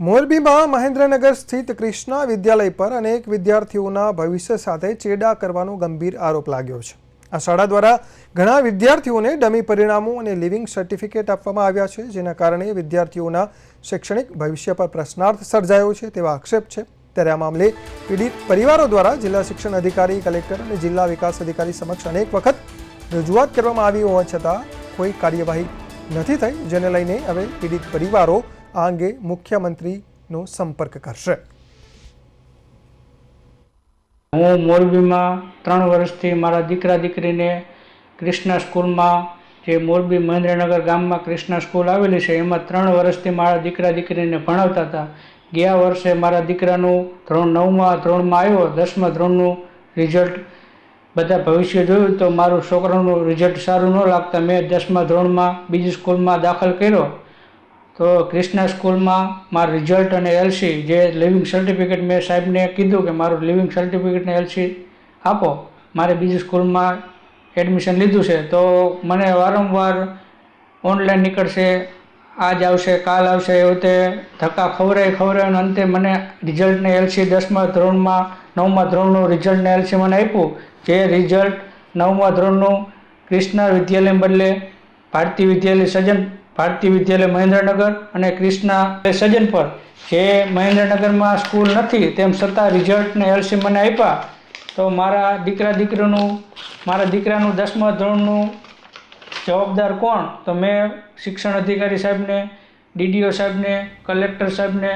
મોરબીમાં મહેન્દ્રનગર સ્થિત કૃષ્ણા વિદ્યાલય પર અનેક વિદ્યાર્થીઓના ભવિષ્ય સાથે ચેડા કરવાનો ગંભીર આરોપ લાગ્યો છે. આ શાળા દ્વારા ઘણા વિદ્યાર્થીઓને ડમી પરિણામો અને લિવિંગ સર્ટિફિકેટ આપવામાં આવ્યા છે, જેના કારણે વિદ્યાર્થીઓના શૈક્ષણિક ભવિષ્ય પર પ્રશ્નાર્થ સર્જાયો છે તેવા આક્ષેપ છે. ત્યારે આ મામલે પીડિત પરિવારો દ્વારા જિલ્લા શિક્ષણ અધિકારી, કલેક્ટર અને જિલ્લા વિકાસ અધિકારી સમક્ષ અનેક વખત રજૂઆત કરવામાં આવી હોવા છતાં કોઈ કાર્યવાહી નથી થઈ, જેને લઈને હવે પીડિત પરિવારો આ અંગે મુખ્યમંત્રીનો સંપર્ક કરશે. હું મોરબીમાં ત્રણ વર્ષથી મારા દીકરા દીકરીને કૃષ્ણા સ્કૂલમાં જે મોરબી મહેન્દ્રનગર ગામમાં કૃષ્ણા સ્કૂલ આવેલી છે, એમાં ત્રણ વર્ષથી મારા દીકરા દીકરીને ભણાવતા હતા. ગયા વર્ષે મારા દીકરાનું ધોરણ નવમાં, ધોરણમાં આવ્યો, દસમા ધોરણનું રિઝલ્ટ બધા ભવિષ્ય જોયું તો મારું છોકરાનું રિઝલ્ટ સારું ન લાગતા મેં દસમા ધોરણમાં બીજી સ્કૂલમાં દાખલ કર્યો. તો ક્રિષ્ના સ્કૂલમાં મારું રિઝલ્ટ અને એલસી જે લિવિંગ સર્ટિફિકેટ મેં સાહેબને કીધું કે મારું લિવિંગ સર્ટિફિકેટ ને એલસી આપો. મારે બીજી સ્કૂલમાં એડમિશન લીધું છે. તો મને વારંવાર ઓનલાઈન નીકળશે, આજ આવશે, કાલ આવશે એ રીતે ધક્કા ખવડાવી ખવરાય અને અંતે મને રિઝલ્ટને એલસી દસમા ધોરણમાં, નવમા ધોરણનું રિઝલ્ટને એલસી મને આપ્યું. જે રિઝલ્ટ નવમા ધોરણનું ક્રિષ્ના વિદ્યાલય બદલે ભારતીય વિદ્યાલય સજન ભારતી વિદ્યાલય મહેન્દ્રનગર અને ક્રિષ્ના સજન પર. જે મહેન્દ્રનગરમાં સ્કૂલ નથી, તેમ છતાં રિઝલ્ટને એલસી મને આપ્યા. તો મારા દીકરા દીકરીનું, મારા દીકરાનું દસમા ધોરણનું જવાબદાર કોણ? તો મેં શિક્ષણ અધિકારી સાહેબને ડીડીઓ સાહેબને કલેક્ટર સાહેબને